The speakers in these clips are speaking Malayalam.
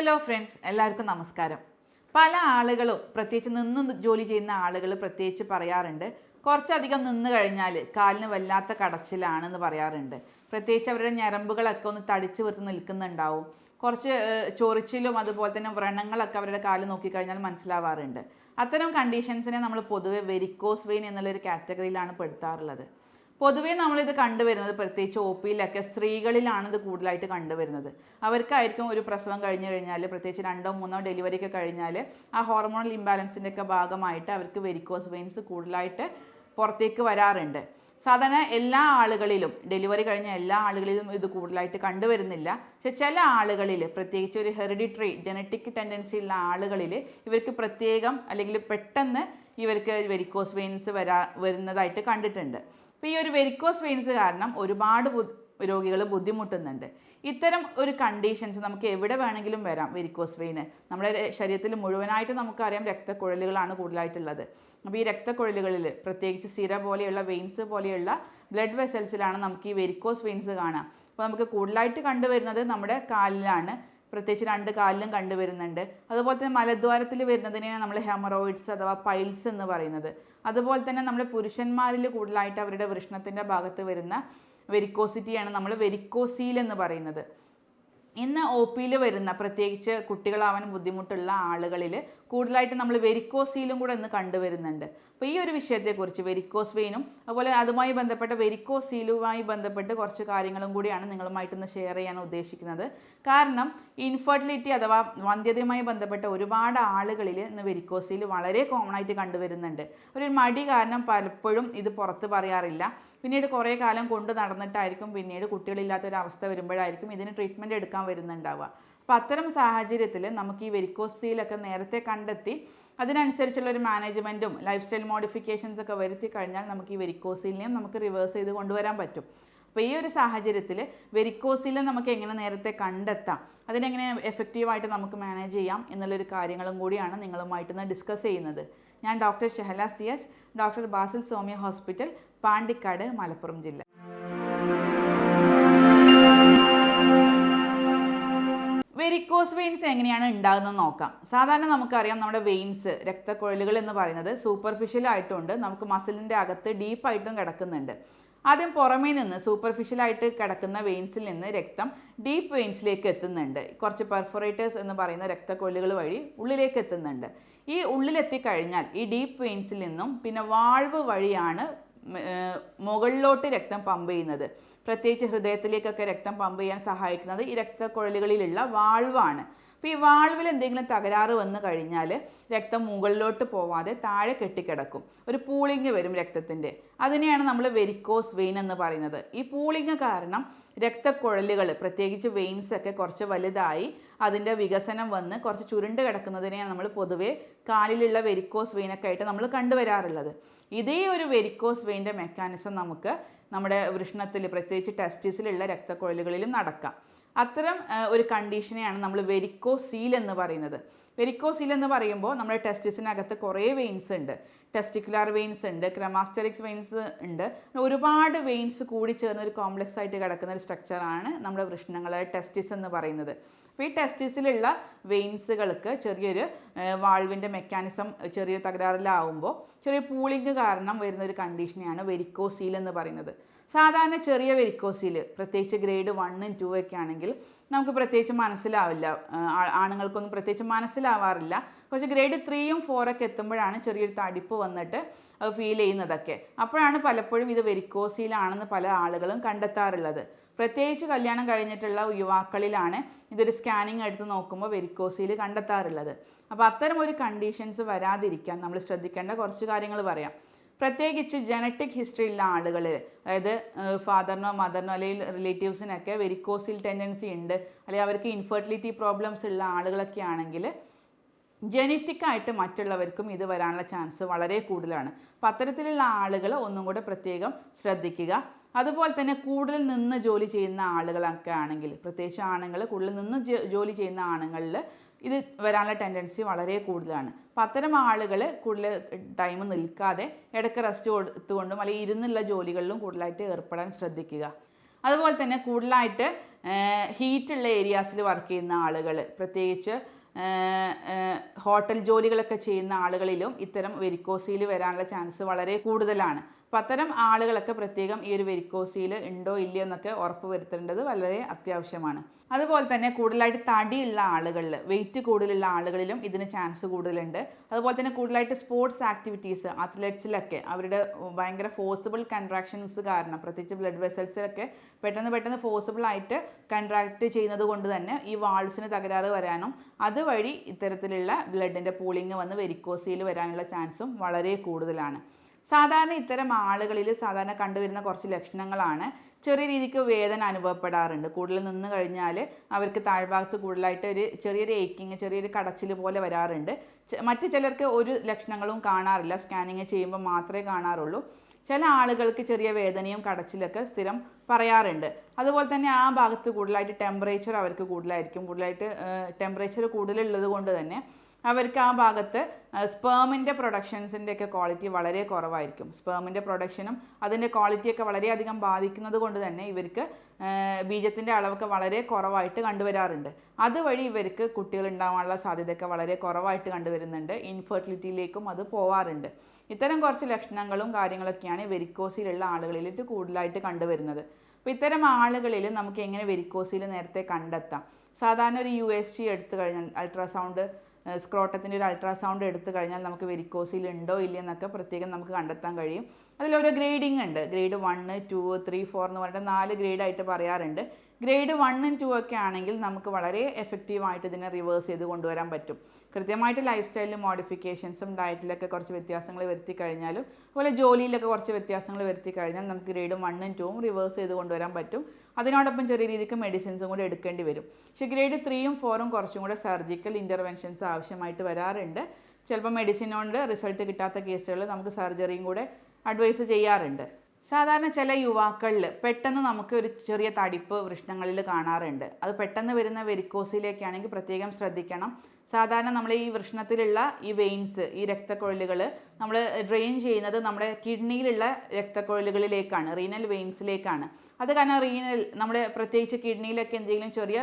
ഹലോ ഫ്രണ്ട്സ് എല്ലാവർക്കും നമസ്കാരം. പല ആളുകളും പ്രത്യേകിച്ച് നിന്ന് ജോലി ചെയ്യുന്ന ആളുകൾ പ്രത്യേകിച്ച് പറയാറുണ്ട് കുറച്ചധികം നിന്ന് കഴിഞ്ഞാൽ കാലിന് വല്ലാത്ത കടച്ചിലാണെന്ന് പറയാറുണ്ട്. പ്രത്യേകിച്ച് അവരുടെ ഞരമ്പുകളൊക്കെ ഒന്ന് തടിച്ചു വീർത്ത് നിൽക്കുന്നുണ്ടാവും. കുറച്ച് ചൊറിച്ചിലും അതുപോലെ തന്നെ വ്രണങ്ങളൊക്കെ അവരുടെ കാൽ നോക്കിക്കഴിഞ്ഞാൽ മനസ്സിലാവാറുണ്ട്. അത്തരം കണ്ടീഷൻസിനെ നമ്മൾ പൊതുവെ വെരിക്കോസ് വെയിൻ എന്നുള്ളൊരു കാറ്റഗറിയിലാണ് പെടുത്താറുള്ളത്. പൊതുവേ നമ്മളിത് കണ്ടുവരുന്നത് പ്രത്യേകിച്ച് ഒ പിയിലൊക്കെ സ്ത്രീകളിലാണ് ഇത് കൂടുതലായിട്ട് കണ്ടുവരുന്നത്. അവർക്കായിരിക്കും ഒരു പ്രസവം കഴിഞ്ഞു കഴിഞ്ഞാൽ പ്രത്യേകിച്ച് രണ്ടോ മൂന്നോ ഡെലിവറി ഒക്കെ കഴിഞ്ഞാൽ ആ ഹോർമോണൽ ഇംബാലൻസിന്റെ ഒക്കെ ഭാഗമായിട്ട് അവർക്ക് വെരിക്കോസ് വെയിൻസ് കൂടുതലായിട്ട് പുറത്തേക്ക് വരാറുണ്ട്. സാധാരണ എല്ലാ ആളുകളിലും ഡെലിവറി കഴിഞ്ഞ എല്ലാ ആളുകളിലും ഇത് കൂടുതലായിട്ട് കണ്ടുവരുന്നില്ല. പക്ഷെ ചില ആളുകളിൽ പ്രത്യേകിച്ച് ഒരു ഹെറിഡിറ്ററി ജനറ്റിക് ടെൻഡൻസി ഉള്ള ആളുകളിൽ ഇവർക്ക് പ്രത്യേകം അല്ലെങ്കിൽ പെട്ടെന്ന് ഇവർക്ക് വെരിക്കോസ് വെയിൻസ് വരാ വരുന്നതായിട്ട് കണ്ടിട്ടുണ്ട്. അപ്പോൾ ഈ ഒരു വെരിക്കോസ് വെയിൻസ് കാരണം ഒരുപാട് രോഗികൾ ബുദ്ധിമുട്ടുന്നുണ്ട്. ഇത്തരം ഒരു കണ്ടീഷൻസ് നമുക്ക് എവിടെ വേണമെങ്കിലും വരാം വെരിക്കോസ് വെയിന് നമ്മുടെ ശരീരത്തിൽ മുഴുവനായിട്ട് നമുക്കറിയാം രക്തക്കുഴലുകളാണ് കൂടുതലായിട്ടുള്ളത്. അപ്പോൾ ഈ രക്തക്കുഴലുകളിൽ പ്രത്യേകിച്ച് സിര പോലെയുള്ള വെയിൻസ് പോലെയുള്ള ബ്ലഡ് വെസൽസിലാണ് നമുക്ക് ഈ വെരിക്കോസ് വെയിൻസ് കാണാം അപ്പോൾ നമുക്ക് കൂടുതലായിട്ട് കണ്ടുവരുന്നത് നമ്മുടെ കാലിലാണ്. പ്രത്യേകിച്ച് രണ്ട് കാലിലും കണ്ടുവരുന്നുണ്ട് അതുപോലെ തന്നെ മലദ്വാരത്തിൽ വരുന്നതിനെയാണ് നമ്മൾ ഹെമറോയിഡ്സ് അഥവാ പൈൽസ് എന്ന് പറയുന്നത്. അതുപോലെ തന്നെ നമ്മുടെ പുരുഷന്മാരിൽ കൂടുതലായിട്ട് അവരുടെ വൃഷ്ണത്തിന്റെ ഭാഗത്ത് വരുന്ന വെരിക്കോസിറ്റിയാണ് നമ്മൾ വെരിക്കോസീൽ എന്ന് പറയുന്നത്. ഇന്ന് ഒ പിയിൽ വരുന്ന പ്രത്യേകിച്ച് കുട്ടികളാവാൻ ബുദ്ധിമുട്ടുള്ള ആളുകളിൽ കൂടുതലായിട്ട് നമ്മൾ വെരിക്കോസീലും കൂടെ ഇന്ന് കണ്ടുവരുന്നുണ്ട് അപ്പോൾ ഈ ഒരു വിഷയത്തെക്കുറിച്ച് വെരിക്കോസ് വെയിനും അതുപോലെ അതുമായി ബന്ധപ്പെട്ട വെരിക്കോസീലുമായി ബന്ധപ്പെട്ട് കുറച്ച് കാര്യങ്ങളും കൂടിയാണ് നിങ്ങളുമായിട്ട് ഇന്ന് ഷെയർ ചെയ്യാൻ ഉദ്ദേശിക്കുന്നത്. കാരണം ഇൻഫെർട്ടിലിറ്റി അഥവാ വന്ധ്യതയുമായി ബന്ധപ്പെട്ട ഒരുപാട് ആളുകളിൽ ഇന്ന് വെരിക്കോസീൽ വളരെ കോമൺ ആയിട്ട് കണ്ടുവരുന്നുണ്ട്. ഒരു മടി കാരണം പലപ്പോഴും ഇത് പുറത്ത് പറയാറില്ല. പിന്നീട് കുറേ കാലം കൊണ്ട് നടന്നിട്ടായിരിക്കും പിന്നീട് കുട്ടികളില്ലാത്തൊരവസ്ഥ വരുമ്പോഴായിരിക്കും ഇതിന് ട്രീറ്റ്മെന്റ് എടുക്കാൻ വരുന്നുണ്ടാവുക. അപ്പോൾ അത്തരം സാഹചര്യത്തിൽ നമുക്ക് ഈ വെരിക്കോസീലൊക്കെ നേരത്തെ കണ്ടെത്തി അതിനനുസരിച്ചുള്ള ഒരു മാനേജ്മെന്റും ലൈഫ് സ്റ്റൈൽ മോഡിഫിക്കേഷൻസ് ഒക്കെ വരുത്തി കഴിഞ്ഞാൽ നമുക്ക് ഈ വെരിക്കോസീലിനെയും നമുക്ക് റിവേഴ്സ് ചെയ്ത് കൊണ്ടുവരാൻ പറ്റും. അപ്പോൾ ഈ ഒരു സാഹചര്യത്തിൽ വെരിക്കോസിലും നമുക്ക് എങ്ങനെ നേരത്തെ കണ്ടെത്താം അതിനെങ്ങനെ എഫക്റ്റീവായിട്ട് നമുക്ക് മാനേജ് ചെയ്യാം എന്നുള്ളൊരു കാര്യങ്ങളും കൂടിയാണ് നിങ്ങളുമായിട്ട് ഇന്ന് ഡിസ്കസ് ചെയ്യുന്നത്. ഞാൻ doctor Shehala C H doctor Basil Soumya hospital Pandikkad Malappuram ജില്ല. വെരിക്കോസ് വെയിൻസ് എങ്ങനെയാണ് ഉണ്ടാകുന്നത് നോക്കാം. സാധാരണ നമുക്കറിയാം നമ്മുടെ വെയിൻസ് രക്തക്കുഴലുകൾ എന്ന് പറയുന്നത് സൂപ്പർഫിഷ്യൽ ആയിട്ടുണ്ട്. നമുക്ക് മസിലിന്റെ അകത്ത് ഡീപ്പായിട്ടും കിടക്കുന്നുണ്ട്. ആദ്യം പുറമേ നിന്ന് സൂപ്പർഫിഷ്യലായിട്ട് കിടക്കുന്ന വെയിൻസിൽ നിന്ന് രക്തം ഡീപ്പ് വെയിൻസിലേക്ക് എത്തുന്നുണ്ട്. കുറച്ച് പെർഫറേറ്റേഴ്സ് എന്ന് പറയുന്ന രക്തക്കൊല്ലുകൾ വഴി ഉള്ളിലേക്ക് എത്തുന്നുണ്ട്. ഈ ഉള്ളിലെത്തിക്കഴിഞ്ഞാൽ ഈ ഡീപ്പ് വെയിൻസിൽ നിന്നും പിന്നെ വാൾവ് വഴിയാണ് മുകളിലോട്ട് രക്തം പമ്പ് ചെയ്യുന്നത്. പ്രത്യേകിച്ച് ഹൃദയത്തിലേക്കൊക്കെ രക്തം പമ്പ് ചെയ്യാൻ സഹായിക്കുന്നത് ഈ രക്തക്കുഴലുകളിലുള്ള വാൾവാണ്. അപ്പോൾ ഈ വാൾവിൽ എന്തെങ്കിലും തകരാറ് വന്നു കഴിഞ്ഞാൽ രക്തം മുകളിലോട്ട് പോവാതെ താഴെ കെട്ടിക്കിടക്കും. ഒരു പൂളിങ് വരും രക്തത്തിന്റെ. അതിനെയാണ് നമ്മൾ വെരിക്കോസ് വെയിൻ എന്ന് പറയുന്നത്. ഈ പൂളിങ് കാരണം രക്തക്കുഴലുകൾ പ്രത്യേകിച്ച് വെയിൻസ് ഒക്കെ കുറച്ച് വലുതായി അതിന്റെ വികസനം വന്ന് കുറച്ച് ചുരുണ്ട് കിടക്കുന്നതിനെയാണ് നമ്മൾ പൊതുവേ കാലിലുള്ള വെരിക്കോസ് വെയിനൊക്കെ ആയിട്ട് നമ്മൾ കണ്ടുവരാറുള്ളത്. ഇതേ ഒരു വെരിക്കോസ് വെയിന്റെ മെക്കാനിസം നമുക്ക് നമ്മുടെ വൃഷ്ണത്തിൽ പ്രത്യേകിച്ച് ടെസ്റ്റിസിലുള്ള രക്തക്കുഴലുകളിലും നടക്കാം. അത്തരം ഒരു കണ്ടീഷനെയാണ് നമ്മൾ വെരിക്കോസീൽ എന്ന് പറയുന്നത്. വെരിക്കോസീൽ എന്ന് പറയുമ്പോൾ നമ്മുടെ ടെസ്റ്റിസിനകത്ത് കുറേ വെയിൻസ് ഉണ്ട്. ടെസ്റ്റിക്കുലാർ വെയിൻസ് ഉണ്ട് ക്രമാസ്റ്ററിക്സ് വെയിൻസ് ഉണ്ട്. ഒരുപാട് വെയിൻസ് കൂടി ചേർന്ന ഒരു കോംപ്ലക്സ് ആയിട്ട് കിടക്കുന്ന ഒരു സ്ട്രക്ചറാണ് നമ്മുടെ വൃഷ്ണങ്ങളെ ടെസ്റ്റിസ് എന്ന് പറയുന്നത്. അപ്പോൾ ഈ ടെസ്റ്റിസിലുള്ള വെയിൻസുകൾക്ക് ചെറിയൊരു വാൾവിന്റെ മെക്കാനിസം ചെറിയ തകരാറിലാവുമ്പോൾ ചെറിയ പൂളിങ് കാരണം വരുന്ന ഒരു കണ്ടീഷനെയാണ് വെരിക്കോസീൽ എന്ന് പറയുന്നത്. സാധാരണ ചെറിയ വെരിക്കോസിൽ പ്രത്യേകിച്ച് ഗ്രേഡ് വണ്ണും ടു ഒക്കെ ആണെങ്കിൽ നമുക്ക് പ്രത്യേകിച്ച് മനസ്സിലാവില്ല. ആണുങ്ങൾക്കൊന്നും പ്രത്യേകിച്ച് മനസ്സിലാവാറില്ല. കുറച്ച് ഗ്രേഡ് ത്രീയും ഫോറൊക്കെ എത്തുമ്പോഴാണ് ചെറിയൊരു തടിപ്പ് വന്നിട്ട് ഫീൽ ചെയ്യുന്നതൊക്കെ. അപ്പോഴാണ് പലപ്പോഴും ഇത് വെരിക്കോസിയിലാണെന്ന് പല ആളുകളും കണ്ടെത്താറുള്ളത്. പ്രത്യേകിച്ച് കല്യാണം കഴിഞ്ഞിട്ടുള്ള യുവാക്കളിലാണ് ഇതൊരു സ്കാനിങ് എടുത്ത് നോക്കുമ്പോൾ വെരിക്കോസിയിൽ കണ്ടെത്താറുള്ളത്. അപ്പോൾ അത്തരം ഒരു കണ്ടീഷൻസ് വരാതിരിക്കാൻ നമ്മൾ ശ്രദ്ധിക്കേണ്ട കുറച്ച് കാര്യങ്ങൾ പറയാം. പ്രത്യേകിച്ച് ജനറ്റിക് ഹിസ്റ്ററി ഉള്ള ആളുകൾ അതായത് ഫാദറിനോ മദറിനോ അല്ലെങ്കിൽ റിലേറ്റീവ്സിനൊക്കെ വെരിക്കോസിൽ ടെൻഡൻസി ഉണ്ട്. അല്ലെങ്കിൽ അവർക്ക് ഇൻഫെർട്ടിലിറ്റി പ്രോബ്ലംസ് ഉള്ള ആളുകളൊക്കെ ആണെങ്കിൽ ജനറ്റിക്കായിട്ട് മറ്റുള്ളവർക്കും ഇത് വരാനുള്ള ചാൻസ് വളരെ കൂടുതലാണ്. അപ്പം അത്തരത്തിലുള്ള ആളുകൾ ഒന്നും കൂടെ പ്രത്യേകം ശ്രദ്ധിക്കുക. അതുപോലെ തന്നെ കൂടുതൽ നിന്ന് ജോലി ചെയ്യുന്ന ആളുകളൊക്കെ ആണെങ്കിൽ പ്രത്യേകിച്ച് ആണുങ്ങൾ കൂടുതൽ നിന്ന് ജോലി ചെയ്യുന്ന ആണുങ്ങളിൽ ഇത് വരാനുള്ള ടെൻഡൻസി വളരെ കൂടുതലാണ്. അപ്പം അത്തരം ആളുകൾ കൂടുതൽ ടൈം നിൽക്കാതെ ഇടയ്ക്ക് റെസ്റ്റ് കൊടുത്തുകൊണ്ടും അല്ലെങ്കിൽ ഇരുന്നുള്ള ജോലികളിലും കൂടുതലായിട്ട് ഏർപ്പെടാൻ ശ്രദ്ധിക്കുക. അതുപോലെ തന്നെ കൂടുതലായിട്ട് ഹീറ്റുള്ള ഏരിയാസിൽ വർക്ക് ചെയ്യുന്ന ആളുകൾ പ്രത്യേകിച്ച് ഹോട്ടൽ ജോലികളൊക്കെ ചെയ്യുന്ന ആളുകളിലും ഇത്തരം വെരിക്കോസിയിൽ വരാനുള്ള ചാൻസ് വളരെ കൂടുതലാണ്. അപ്പം അത്തരം ആളുകളൊക്കെ പ്രത്യേകം ഈ ഒരു വെരിക്കോസിയിൽ ഉണ്ടോ ഇല്ലയോ എന്നൊക്കെ ഉറപ്പ് വരുത്തേണ്ടത് വളരെ അത്യാവശ്യമാണ്. അതുപോലെ തന്നെ കൂടുതലായിട്ട് തടിയുള്ള ആളുകളിൽ വെയിറ്റ് കൂടുതലുള്ള ആളുകളിലും ഇതിന് ചാൻസ് കൂടുതലുണ്ട്. അതുപോലെ തന്നെ കൂടുതലായിട്ട് സ്പോർട്സ് ആക്ടിവിറ്റീസ് അത്ലറ്റ്സിലൊക്കെ അവരുടെ ഭയങ്കര ഫോഴ്സിബിൾ കൺട്രാക്ഷൻസ് കാരണം പ്രത്യേകിച്ച് ബ്ലഡ് വെസൽസിലൊക്കെ പെട്ടെന്ന് പെട്ടെന്ന് ഫോഴ്സിബിൾ ആയിട്ട് കൺട്രാക്ട് ചെയ്യുന്നത് കൊണ്ട് തന്നെ ഈ വാൾസിന് തകരാറ് വരാനും അതുവഴി ഇത്തരത്തിലുള്ള ബ്ലഡിന്റെ പൂളിങ് വന്ന് വെരിക്കോസിയിൽ വരാനുള്ള ചാൻസും വളരെ കൂടുതലാണ്. സാധാരണ ഇത്തരം ആളുകളിൽ സാധാരണ കണ്ടുവരുന്ന കുറച്ച് ലക്ഷണങ്ങളാണ്. ചെറിയ രീതിക്ക് വേദന അനുഭവപ്പെടാറുണ്ട്. കൂടുതൽ നിന്ന് കഴിഞ്ഞാൽ അവർക്ക് താഴ്ഭാഗത്ത് കൂടുതലായിട്ട് ഒരു ചെറിയൊരു ഏക്കിങ് ചെറിയൊരു കടച്ചിൽ പോലെ വരാറുണ്ട്. മറ്റു ചിലർക്ക് ഒരു ലക്ഷണങ്ങളും കാണാറില്ല. സ്കാനിങ് ചെയ്യുമ്പോൾ മാത്രമേ കാണാറുള്ളൂ. ചില ആളുകൾക്ക് ചെറിയ വേദനയും കടച്ചിലൊക്കെ സ്ഥിരം പറയാറുണ്ട്. അതുപോലെ തന്നെ ആ ഭാഗത്ത് കൂടുതലായിട്ട് ടെമ്പറേച്ചർ അവർക്ക് കൂടുതലായിരിക്കും. കൂടുതലായിട്ട് ടെമ്പറേച്ചർ കൂടുതലുള്ളത് കൊണ്ട് തന്നെ അവർക്ക് ആ ഭാഗത്ത് സ്പേമിന്റെ പ്രൊഡക്ഷൻസിന്റെ ഒക്കെ ക്വാളിറ്റി വളരെ കുറവായിരിക്കും. സ്പേമിന്റെ പ്രൊഡക്ഷനും അതിന്റെ ക്വാളിറ്റിയൊക്കെ വളരെയധികം ബാധിക്കുന്നത് കൊണ്ട് തന്നെ ഇവർക്ക് ബീജത്തിന്റെ അളവൊക്കെ വളരെ കുറവായിട്ട് കണ്ടുവരാറുണ്ട്. അതുവഴി ഇവർക്ക് കുട്ടികൾ ഉണ്ടാവാനുള്ള സാധ്യതയൊക്കെ വളരെ കുറവായിട്ട് കണ്ടുവരുന്നുണ്ട്. ഇൻഫെർട്ടിലിറ്റിയിലേക്കും അത് പോവാറുണ്ട്. ഇത്തരം കുറച്ച് ലക്ഷണങ്ങളും കാര്യങ്ങളൊക്കെയാണ് വെരിക്കോസിലുള്ള ആളുകളിലിട്ട് കൂടുതലായിട്ട് കണ്ടുവരുന്നത്. അപ്പോൾ ഇത്തരം ആളുകളിൽ നമുക്ക് എങ്ങനെ വെരിക്കോസിൽ നേരത്തെ കണ്ടെത്താം? സാധാരണ ഒരു യു എസ് ജി എടുത്തു കഴിഞ്ഞാൽ അൾട്രാസൗണ്ട് സ്ക്രോട്ടത്തിന്റെ ഒരു അൾട്രാസൗണ്ട് എടുത്തു കഴിഞ്ഞാൽ നമുക്ക് വെരിക്കോസിൽ ഉണ്ടോ ഇല്ലയെന്നൊക്കെ പ്രത്യേകം നമുക്ക് കണ്ടെത്താൻ കഴിയും. അതിലൊരു ഗ്രേഡിംഗ് ഉണ്ട്. Grade one two three four എന്ന് പറഞ്ഞിട്ട് നാല് ഗ്രേഡായിട്ട് പറയാറുണ്ട്. ഗ്രേഡ് വണ്ണും ടു ഒക്കെ ആണെങ്കിൽ നമുക്ക് വളരെ എഫക്റ്റീവായിട്ട് ഇതിനെ റിവേഴ്സ് ചെയ്ത് കൊണ്ടുവരാൻ പറ്റും. കൃത്യമായിട്ട് ലൈഫ് സ്റ്റൈലിൽ മോഡിഫിക്കേഷൻസും ഡയറ്റിലൊക്കെ കുറച്ച് വ്യത്യാസങ്ങൾ വരുത്തി കഴിഞ്ഞാലും അതുപോലെ ജോലിയിലൊക്കെ കുറച്ച് വ്യത്യാസങ്ങൾ വരുത്തി കഴിഞ്ഞാൽ നമുക്ക് ഗ്രേഡ് വണ്ണും ടൂവും റിവേഴ്സ് ചെയ്ത് കൊണ്ടുവരാൻ പറ്റും. അതിനോടൊപ്പം ചെറിയ രീതിക്ക് മെഡിസിൻസും കൂടി എടുക്കേണ്ടി വരും. പക്ഷേ ഗ്രേഡ് ത്രീയും ഫോറും കുറച്ചും കൂടെ സർജിക്കൽ ഇന്റർവെൻഷൻസ് ആവശ്യമായിട്ട് വരാറുണ്ട്. ചിലപ്പോൾ മെഡിസിൻ കൊണ്ട് റിസൾട്ട് കിട്ടാത്ത കേസുകളിൽ നമുക്ക് സർജറിയും കൂടെ അഡ്വൈസ് ചെയ്യാറുണ്ട്. സാധാരണ ചില യുവാക്കളിൽ പെട്ടെന്ന് നമുക്ക് ഒരു ചെറിയ തടിപ്പ് വൃഷ്ണങ്ങളിൽ കാണാറുണ്ട്. അത് പെട്ടെന്ന് വരുന്ന വെരിക്കോസിലേക്കാണെങ്കിൽ പ്രത്യേകം ശ്രദ്ധിക്കണം. സാധാരണ നമ്മൾ ഈ വൃഷ്ണത്തിലുള്ള ഈ വെയിൻസ് ഈ രക്തക്കൊഴലുകൾ നമ്മൾ ഡ്രെയിൻ ചെയ്യുന്നത് നമ്മുടെ കിഡ്നിയിലുള്ള രക്തക്കൊഴലുകളിലേക്കാണ് റീനൽ വെയിൻസിലേക്കാണ് അത് കാരണം റീനൽ നമ്മുടെ പ്രത്യേകിച്ച് കിഡ്നിയിലൊക്കെ എന്തെങ്കിലും ചെറിയ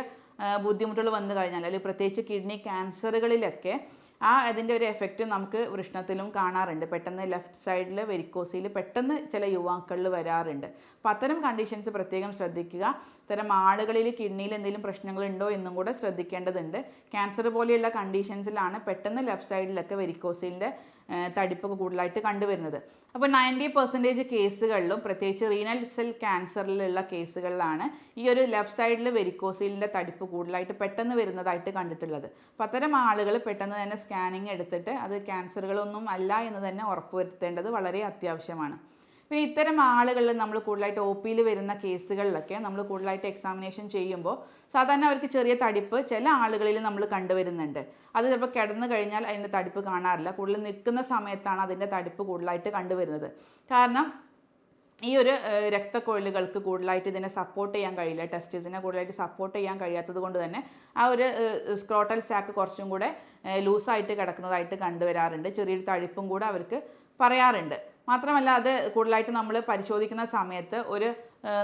ബുദ്ധിമുട്ടുകൾ വന്നു കഴിഞ്ഞാൽ അല്ലെങ്കിൽ പ്രത്യേകിച്ച് കിഡ്നി ക്യാൻസറുകളിലൊക്കെ ആ അതിന്റെ ഒരു എഫക്റ്റ് നമുക്ക് വൃഷ്ണത്തിലും കാണാറുണ്ട്. പെട്ടെന്ന് ലെഫ്റ്റ് സൈഡിൽ വെരിക്കോസിൽ പെട്ടെന്ന് ചില യുവാക്കളിൽ വരാറുണ്ട്. അപ്പോൾ അത്തരം കണ്ടീഷൻസ് പ്രത്യേകം ശ്രദ്ധിക്കുക. ഇത്തരം ആളുകളിൽ കിഡ്നിയിൽ എന്തെങ്കിലും പ്രശ്നങ്ങളുണ്ടോ എന്നും കൂടെ ശ്രദ്ധിക്കേണ്ടതുണ്ട്. ക്യാൻസർ പോലെയുള്ള കണ്ടീഷൻസിലാണ് പെട്ടെന്ന് ലെഫ്റ്റ് സൈഡിലൊക്കെ വെരിക്കോസിലിന്റെ തടിപ്പൊക്കെ കൂടുതലായിട്ട് കണ്ടുവരുന്നത്. അപ്പോൾ നയന്റി പെർസെന്റേജ് കേസുകളിലും പ്രത്യേകിച്ച് റീനൽ സെൽ ക്യാൻസറിലുള്ള കേസുകളിലാണ് ഈ ഒരു ലെഫ്റ്റ് സൈഡിൽ വെരിക്കോസിലിന്റെ തടിപ്പ് കൂടുതലായിട്ട് പെട്ടെന്ന് വരുന്നതായിട്ട് കണ്ടിട്ടുള്ളത്. അപ്പോൾ അത്തരം ആളുകൾ പെട്ടെന്ന് തന്നെ സ്കാനിങ് എടുത്തിട്ട് അത് ക്യാൻസറുകളൊന്നും അല്ല എന്ന് തന്നെ ഉറപ്പുവരുത്തേണ്ടത് വളരെ അത്യാവശ്യമാണ്. പിന്നെ ഇത്തരം ആളുകളിൽ നമ്മൾ കൂടുതലായിട്ട് ഒ പിയിൽ വരുന്ന കേസുകളിലൊക്കെ നമ്മൾ കൂടുതലായിട്ട് എക്സാമിനേഷൻ ചെയ്യുമ്പോൾ സാധാരണ അവർക്ക് ചെറിയ തടിപ്പ് ചില ആളുകളിൽ നമ്മൾ കണ്ടുവരുന്നുണ്ട്. അത് ചിലപ്പോൾ കിടന്നു കഴിഞ്ഞാൽ അതിന്റെ തടിപ്പ് കാണാറില്ല. കൂടുതൽ നിൽക്കുന്ന സമയത്താണ് അതിന്റെ തടിപ്പ് കൂടുതലായിട്ട് കണ്ടുവരുന്നത്. കാരണം ഈ ഒരു രക്തക്കൊഴിലുകൾക്ക് കൂടുതലായിട്ട് ഇതിനെ സപ്പോർട്ട് ചെയ്യാൻ കഴിയില്ല. ടെസ്റ്റിസിനെ കൂടുതലായിട്ട് സപ്പോർട്ട് ചെയ്യാൻ കഴിയാത്തത് കൊണ്ട് തന്നെ ആ ഒരു സ്ക്രോട്ടൽ സാക്ക് കുറച്ചും കൂടെ ലൂസായിട്ട് കിടക്കുന്നതായിട്ട് കണ്ടുവരാറുണ്ട്. ചെറിയൊരു തടിപ്പും കൂടെ അവർക്ക് പറയാറുണ്ട്. മാത്രമല്ല അത് കൂടുതലായിട്ട് നമ്മൾ പരിശോധിക്കുന്ന സമയത്ത് ഒരു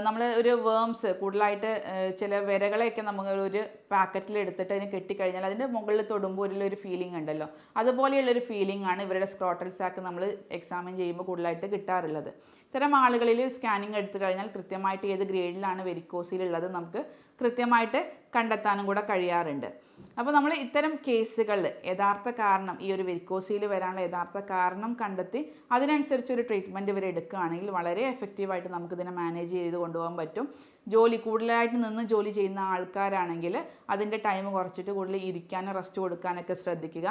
നമ്മൾ ഒരു വേംസ് കൂടുതലായിട്ട് ചില വിരകളെയൊക്കെ നമ്മൾ ഒരു പാക്കറ്റിൽ എടുത്തിട്ട് അതിന് കെട്ടിക്കഴിഞ്ഞാൽ അതിന്റെ മുകളിൽ തൊടുമ്പോൾ ഒരു ഫീലിംഗ് ഉണ്ടല്ലോ. അതുപോലെയുള്ളൊരു ഫീലിംഗ് ആണ് ഇവരുടെ സ്ക്രോട്ടൽ സാക്ക് നമ്മൾ എക്സാമിൻ ചെയ്യുമ്പോൾ കൂടുതലായിട്ട് കിട്ടാറുള്ളത്. ഇത്തരം ആളുകളിൽ സ്കാനിങ് എടുത്തു കഴിഞ്ഞാൽ കൃത്യമായിട്ട് ഏത് ഗ്രേഡിലാണ് വെരിക്കോസിലുള്ളത് നമുക്ക് കൃത്യമായിട്ട് കണ്ടെത്താനും കൂടെ കഴിയാറുണ്ട്. അപ്പോൾ നമ്മൾ ഇത്തരം കേസുകളിൽ യഥാർത്ഥ കാരണം ഈ ഒരു വെരിക്കോസിയിൽ വരാനുള്ള യഥാർത്ഥ കാരണം കണ്ടെത്തി അതിനനുസരിച്ച് ഒരു ട്രീറ്റ്മെന്റ് ഇവർ എടുക്കുകയാണെങ്കിൽ വളരെ എഫക്റ്റീവായിട്ട് നമുക്കിതിനെ മാനേജ് ചെയ്ത് കൊണ്ടുപോകാൻ പറ്റും. ജോലി കൂടുതലായിട്ട് നിന്ന് ജോലി ചെയ്യുന്ന ആൾക്കാരാണെങ്കിൽ അതിന്റെ ടൈം കുറച്ചിട്ട് കൂടുതൽ ഇരിക്കാനും റെസ്റ്റ് കൊടുക്കാനൊക്കെ ശ്രദ്ധിക്കുക.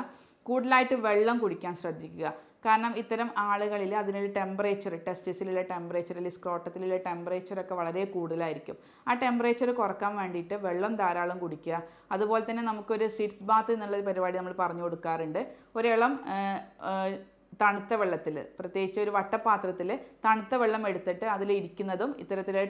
കൂടുതലായിട്ട് വെള്ളം കുടിക്കാൻ ശ്രദ്ധിക്കുക. കാരണം ഇത്തരം ആളുകളിൽ അതിനൊരു ടെമ്പറേച്ചർ ടെസ്റ്റിസിലുള്ള ടെമ്പറേച്ചർ അല്ലെങ്കിൽ സ്ക്രോട്ടത്തിലുള്ള ടെമ്പറേച്ചർ ഒക്കെ വളരെ കൂടുതലായിരിക്കും. ആ ടെമ്പറേച്ചർ കുറയ്ക്കാൻ വേണ്ടിയിട്ട് വെള്ളം ധാരാളം കുടിക്കുക. അതുപോലെ തന്നെ നമുക്കൊരു സിറ്റ്സ് ബാത്ത് എന്നുള്ള പരിപാടി നമ്മൾ പറഞ്ഞു കൊടുക്കാറുണ്ട്. ഒരിളം തണുത്ത വെള്ളത്തിൽ പ്രത്യേകിച്ച് ഒരു വട്ടപാത്രത്തിൽ തണുത്ത വെള്ളം എടുത്തിട്ട് അതിൽ ഇരിക്കുന്നതും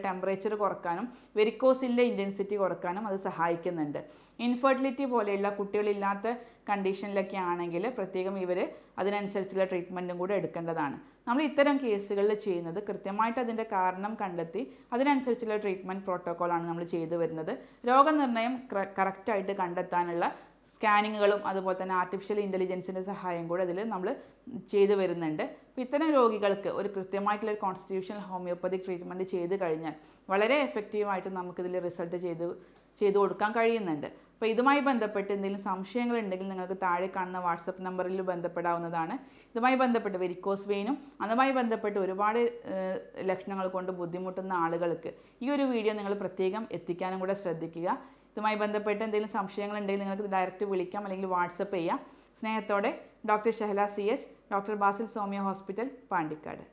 ടെമ്പറേച്ചർ കുറക്കാനും വെരിക്കോസിന്റെ ഇന്റൻസിറ്റി കുറക്കാനും അത് സഹായിക്കുന്നുണ്ട്. ഇൻഫെർട്ടിലിറ്റി പോലെയുള്ള കുട്ടികളില്ലാത്ത കണ്ടീഷനിലൊക്കെ ആണെങ്കിൽ പ്രത്യേകം ഇവർ അതിനനുസരിച്ചുള്ള ട്രീറ്റ്മെന്റും കൂടെ എടുക്കേണ്ടതാണ്. നമ്മൾ ഇത്തരം കേസുകളിൽ ചെയ്യുന്നത് കൃത്യമായിട്ട് അതിന്റെ കാരണം കണ്ടെത്തി അതിനനുസരിച്ചുള്ള ട്രീറ്റ്മെന്റ് പ്രോട്ടോക്കോളാണ് നമ്മൾ ചെയ്തു വരുന്നത്. രോഗനിർണയം കറക്റ്റായിട്ട് കണ്ടെത്താനുള്ള സ്കാനിങ്ങുകളും അതുപോലെ തന്നെ ആർട്ടിഫിഷ്യൽ ഇന്റലിജൻസിന്റെ സഹായം കൂടെ അതിൽ നമ്മൾ ചെയ്തു വരുന്നുണ്ട്. അപ്പോൾ ഇത്തരം രോഗികൾക്ക് ഒരു കൃത്യമായിട്ടുള്ള ഒരു കോൺസ്റ്റിറ്റ്യൂഷണൽ ഹോമിയോപ്പതി ട്രീറ്റ്മെന്റ് ചെയ്ത് കഴിഞ്ഞാൽ വളരെ എഫക്റ്റീവായിട്ട് നമുക്കിതിൽ റിസൾട്ട് ചെയ്ത് ചെയ്തു കൊടുക്കാൻ കഴിയുന്നുണ്ട്. അപ്പോൾ ഇതുമായി ബന്ധപ്പെട്ട് എന്തെങ്കിലും സംശയങ്ങൾ ഉണ്ടെങ്കിൽ നിങ്ങൾക്ക് താഴെ കാണുന്ന വാട്സപ്പ് നമ്പറിൽ ബന്ധപ്പെടാവുന്നതാണ്. ഇതുമായി ബന്ധപ്പെട്ട് വെരിക്കോസ് വെയിനും അതുമായി ബന്ധപ്പെട്ട് ഒരുപാട് ലക്ഷണങ്ങൾ കൊണ്ട് ബുദ്ധിമുട്ടുന്ന ആളുകൾക്ക് ഈ ഒരു വീഡിയോ നിങ്ങൾ പ്രത്യേകം എത്തിക്കാനും കൂടെ ശ്രദ്ധിക്കുക. ഇതുമായി ബന്ധപ്പെട്ട് എന്തെങ്കിലും സംശയങ്ങൾ ഉണ്ടെങ്കിൽ നിങ്ങൾക്ക് ഡയറക്റ്റ് വിളിക്കാം അല്ലെങ്കിൽ വാട്സപ്പ് ചെയ്യാം. സ്നേഹത്തോടെ doctor Shahala C H doctor Basil Soumya hospital Pandikkad.